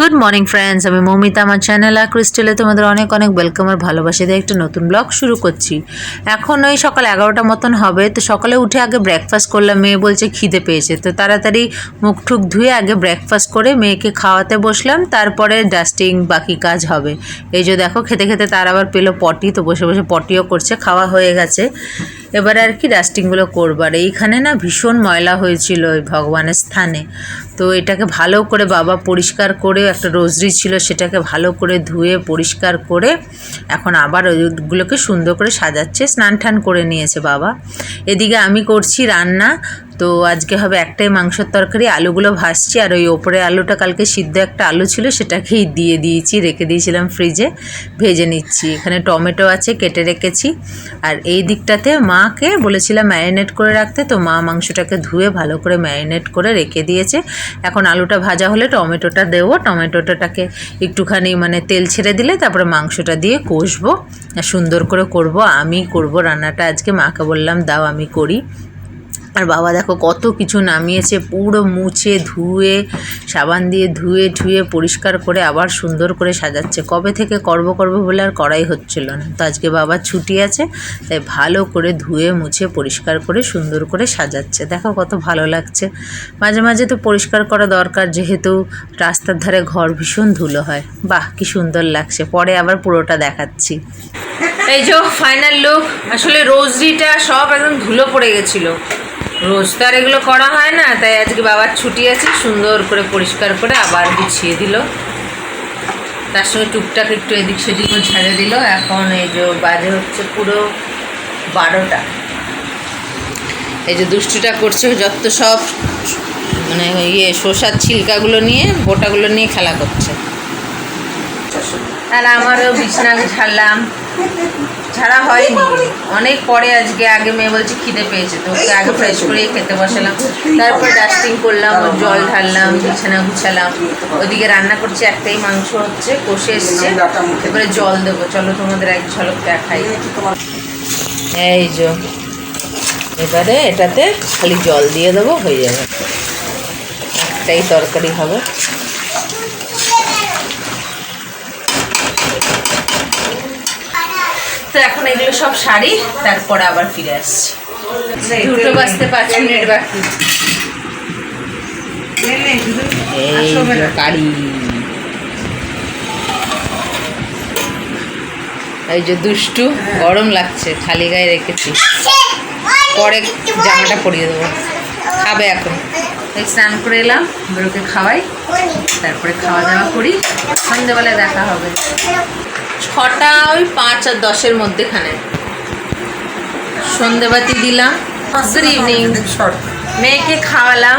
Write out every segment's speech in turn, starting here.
Good morning friends আমি মৌমিতা। আমার channel আর ক্রিস্টেলে তোমাদের অনেক অনেক ওয়েলকাম আর ভালোবাসা দিয়ে একটা নতুন ব্লগ শুরু করছি। এখন ওই সকাল এগারোটা মতন হবে, তো সকালে উঠে আগে ব্রেকফাস্ট করলাম। মেয়ে বলছে খিদে পেয়েছে, তো তাড়াতাড়ি মুখ ঠুক ধুয়ে আগে ব্রেকফাস্ট করে মেয়েকে খাওয়াতে বসলাম। তারপরে ডাস্টিং বাকি কাজ হবে। এই যে দেখো, খেতে খেতে তার আবার পেল পটি, তো বসে বসে পটিও করছে, খাওয়া হয়ে গেছে। এবারে আর কি ডাস্টিংগুলো করবার এইখানে না ভীষণ ময়লা হয়েছিল ওই ভগবানের স্থানে। তো এটাকে ভালো করে বাবা পরিষ্কার করে একটা রোজরি ছিল সেটাকে ভালো করে ধুয়ে, পরিষ্কার করে এখন আবার ওইগুলোকে সুন্দর করে সাজাচ্ছে স্নান টান করে নিয়েছে বাবা। এদিকে আমি করছি রান্না তো আজকে হবে একটাই মাংসের তরকারি, আলুগুলো ভাজছি আর ওই ওপরে আলুটা কালকে সিদ্ধ একটা আলু ছিল, সেটাকেই দিয়ে দিয়েছি, রেখে দিয়েছিলাম ফ্রিজে ভেজে নিচ্ছি। এখানে টমেটো আছে, কেটে রেখেছি। আর এই দিকটাতে মাকে বলেছিলাম ম্যারিনেট করে রাখতে, তো মা মাংসটাকে ধুয়ে ভালো করে ম্যারিনেট করে রেখে দিয়েছে। এখন আলুটা ভাজা হলে টমেটোটা দেবো টমেটোটাকে একটুখানি মানে তেল ছেড়ে দিলে তারপরে মাংসটা দিয়ে কষবো। সুন্দর করে করব, আমি করব রান্নাটা। আজকে মাকে বললাম, দাও, আমি করি। আর বাবা দেখো কত কিছু নামিয়েছে, পুরো মুছে, ধুয়ে, সাবান দিয়ে ধুয়ে ধুয়ে পরিষ্কার করে আবার সুন্দর করে সাজাচ্ছে। কবে থেকে করব করব বলে আর করাই হচ্ছিল না। তো আজকে বাবার ছুটি আছে, তাই ভালো করে ধুয়ে, মুছে, পরিষ্কার করে সুন্দর করে সাজাচ্ছে। দেখো কত ভালো লাগছে। মাঝে মাঝে তো পরিষ্কার করা দরকার, যেহেতু রাস্তার ধারে ঘর ভীষণ ধুলো হয়। বাহ, কি সুন্দর লাগছে। পরে আবার পুরোটা দেখাচ্ছি। এই যে ফাইনাল লুক আসলে রোজরিটা সব একদম ধুলো পড়ে গেছিল। রোজ তো আর এগুলো করা হয় না, তাই আজকে বাবার ছুটি আছে, সুন্দর করে পরিষ্কার করে আবার বিছিয়ে দিল। তার সঙ্গে টুকটাক একটু এদিক সেদিকও ঝেড়ে দিল। এখন এই যে বাজে হচ্ছে পুরো বারোটা। এই যে দুষ্টুটা করছে যত সব মানে ইয়ে শসার ছিলকাগুলো নিয়ে, বোটাগুলো নিয়ে খেলা করছে। আর আমারও বিছনা ঝাড়লাম ছাড়া হয়নি। অনেক পরে আজকে আগে মেয়ে বলছে খিদে পেয়েছে তো ওকে আগে ফ্রেশ করে খেতে বসালাম। তারপর ডাস্টিং করলাম জল ঢাললাম বিছানা গুছালাম। ওইদিকে রান্না করছি একটাই মাংস হচ্ছে কষে এসছে। এবারে জল দেবো চলো তোমাদের এক ঝলক দেখাই। এই যে এবারে এটাতে খালি জল দিয়ে দেবো হয়ে যাবে। একটাই তরকারি হবে। তো এখন এগুলো সব শাড়ি তারপরে আবার ফিরে আসছি। দুটো বাজতে পাঁচ মিনিট বাকি এই যে কারি। এই যে দুষ্টু গরম লাগছে খালি গায়ে রেখেছি। পরে জামাটা পরিয়ে দেবো। খাবে এখন। এই স্নান করে এলাম বেরোকে খাওয়াই তারপরে খাওয়া দাওয়া করি। সন্ধ্যেবেলায় দেখা হবে। ছটা ওই পাঁচ আর দশের মধ্যেখানে। সন্ধেবাতি দিলাম গুড ইভিনিং মেয়েকে খাওয়ালাম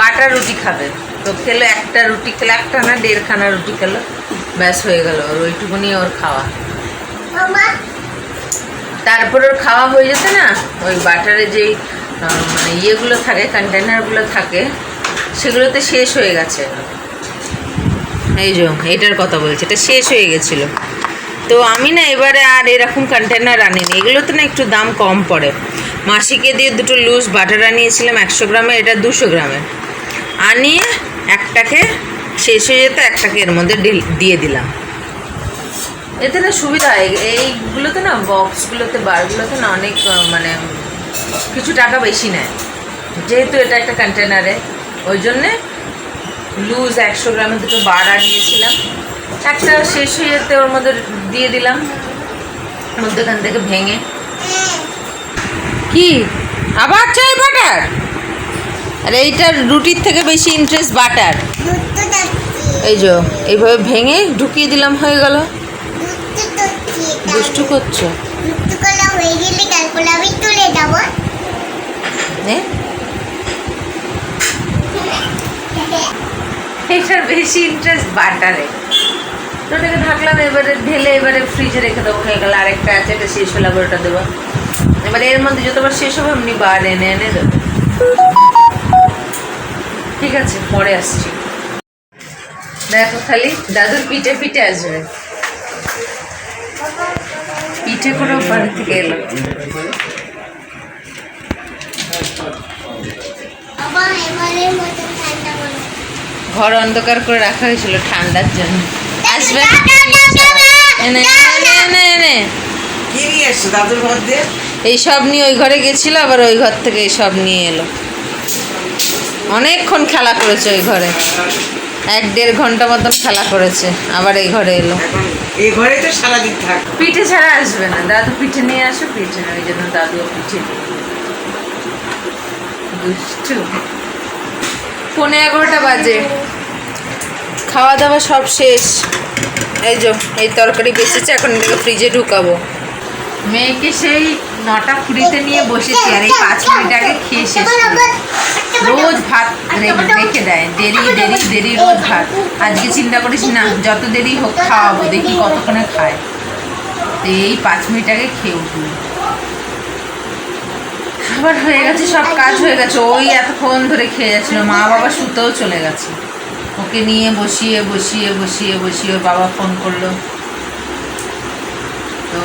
বাটার রুটি খাবে। তো খেলো একটা রুটি খেলো একটা না দেড়খানা রুটি খেলো। ব্যাস হয়ে গেল ওর ওইটুকুনি ওর খাওয়া। তারপর ওর খাওয়া হয়ে যেতে না ওই বাটারে যেই মানে ইয়েগুলো থাকে কন্টেনারগুলো থাকে সেগুলোতে শেষ হয়ে গেছে। এই যে এটার কথা বলছি এটা শেষ হয়ে গেছিল। তো আমি না এবারে আর এরকম কন্টেনার আনিনি। এগুলো তো না একটু দাম কম পড়ে। মাসিকে দিয়ে দুটো লুজ বাটার আনিয়েছিলাম একশো গ্রামে, এটা দুশো গ্রামে। আনিয়ে একটাকে, শেষ হয়ে যেত একটাকে এর মধ্যে দিয়ে দিলাম। এতে না সুবিধা হয়। এইগুলোতে না বক্সগুলোতে বারগুলোতে না অনেক মানে কিছু টাকা বেশি নেয়। যেহেতু এটা একটা কন্টেনারে ওই জন্যে লুজ একশো গ্রামে দুটো বার আনিয়েছিলাম। একটা শেষ হয়ে যেতে ওর মধ্যে দিয়ে দিলাম। মধ্যেখান থেকে ভেঙে। কি? আবার চাই বাটার আর এইটার রুটির থেকে বেশি ইন্টারেস্ট বাটার এই যে এইভাবে ভেঙে ঢুকিয়ে দিলাম হয়ে গেল। দুষ্টু করছ? এটার বেশি ইন্টারেস্ট বাটারে তো ওটাকে ঢাকলাম, এবারে ঢেলে এবারে ফ্রিজে রেখে দেবো হয়ে গেল আরেকটা আছে, এটা শেষ হলে আবার ওটা দেবো। এবারে এর মধ্যে যতবার শেষ হবে এমনি বার এনে এনে দেবো। ঠিক আছে, পরে আসছি। দেখো খালি দাদুর পিঠে পিঠে আসবে। পিঠে করে বাড়ি থেকে এলো। ঘর অন্ধকার করে রাখা হয়েছিল ঠান্ডার জন্য। আসবে। এনে এনে এনে এনে কি নিয়ে এসছো? দাদুর ঘর দিয়ে? নিয়ে ওই ঘরে গেছিল আবার ওই ঘর থেকে এই সব নিয়ে এলো। অনেকক্ষণ খেলা করেছে ওই ঘরে। এক দেড় ঘণ্টা মতন খেলা করেছে আবার এই ঘরে এলো। এই ঘরে তো সারাদিন থাক। পিঠে ছাড়া আসবে না। দাদু পিঠে নিয়ে আসো পিঠে না ওই জন্য দাদুও পিঠে। দুষ্টু। পৌনে এগারোটা বাজে। খাওয়া দাওয়া সব শেষ। এই যে, এই তরকারি বেঁচেছে এখন এটাকে ফ্রিজে ঢুকাবো। মেয়েকে সেই নটা কুড়িতে নিয়ে বসেছি, আর এই পাঁচ মিনিট আগে খেয়ে শেষ। রোজ ভাত রেখে দেয়, দেরি দেরি দেরি রোজ ভাত। আজকে চিন্তা করিস না, যত দেরি হোক খাওয়াবো, দেখি কতক্ষণে খায়। তো এই পাঁচ মিনিট আগে খেয়ে উঠল আবার হয়ে গেছে, সব কাজ হয়ে গেছে। ওই এতক্ষণ ধরে খেয়ে যাচ্ছিল, মা বাবা শুতেও চলে গেছে। ওকে নিয়ে বসিয়ে বসিয়ে বসিয়ে বসিয়ে ওর বাবা ফোন করল। তো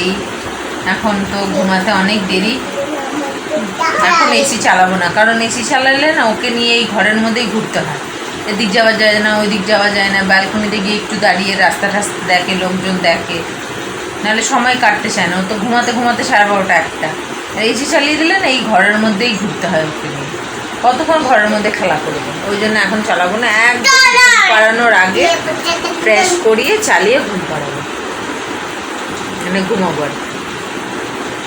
এই এখন তো ঘুমাতে অনেক দেরি। এখন এসি চালাবো না, কারণ এসি চালালে না ওকে নিয়ে এই ঘরের মধ্যেই ঘুরতে হয়। এদিক যাওয়া যায় না, ওইদিক যাওয়া যায় না, ব্যালকনিতে গিয়ে একটু দাঁড়িয়ে রাস্তা টাস্তা দেখে, লোকজন দেখে। নাহলে সময় কাটতে চায় না, ও তো ঘুমাতে ঘুমাতে সাড়ে বারোটা একটা। এসি চালিয়ে দিলে না এই ঘরের মধ্যেই ঘুরতে হয় ওকে নিয়ে। কতক্ষণ ঘরের মধ্যে খেলা করবে? ওই জন্য এখন চালাবো না, একদম পাড়ানোর আগে ফ্রেশ করিয়ে চালিয়ে ঘুম পাড়াবো। মানে ঘুমাবো আর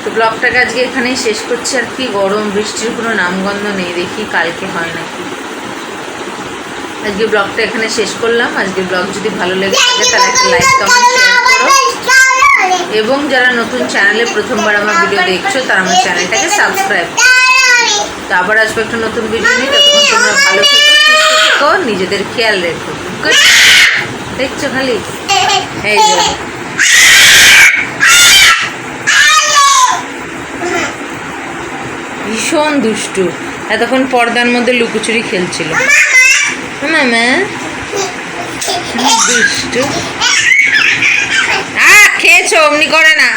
তো ব্লগটাকে আজকে এখানেই শেষ করছি আর কি, গরম, বৃষ্টির কোনো নামগন্ধ নেই, দেখি কালকে হয় নাকি। আজকে ব্লগটা এখানে শেষ করলাম, আজকে ব্লগ যদি ভালো লেগে থাকে তাহলে একটা লাইক কমেন্ট শেয়ার করো। এবং যারা নতুন চ্যানেলে প্রথমবার আমার ভিডিও দেখছ, তারা আমার চ্যানেলটাকে সাবস্ক্রাইব তো আবার আসব একটা নতুন ভিডিও নিয়ে। ততক্ষণ তোমরা ভালো থেকো সুস্থ থেকো নিজেদের খেয়াল রেখো। দেখছ খালি? এই ভীষণ দুষ্টু। এতক্ষণ পর্দার মধ্যে লুকোচুরি খেলছিল। মামা দুষ্টু। আ খেয়েছো অমনি করে না।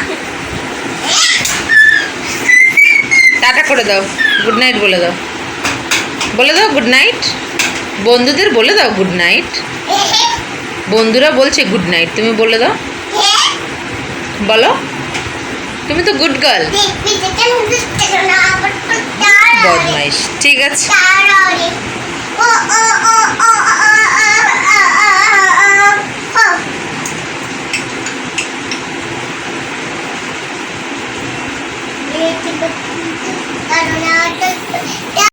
করে দাও। গুড নাইট বলে দাও। বলে দাও গুড নাইট বন্ধুদের বলে দাও গুড নাইট বন্ধুরা বলছে গুড নাইট তুমি বলে দাও। বলো। তুমি তো গুড গার্ল বদমাইশ। ঠিক আছে। ও ও ও ও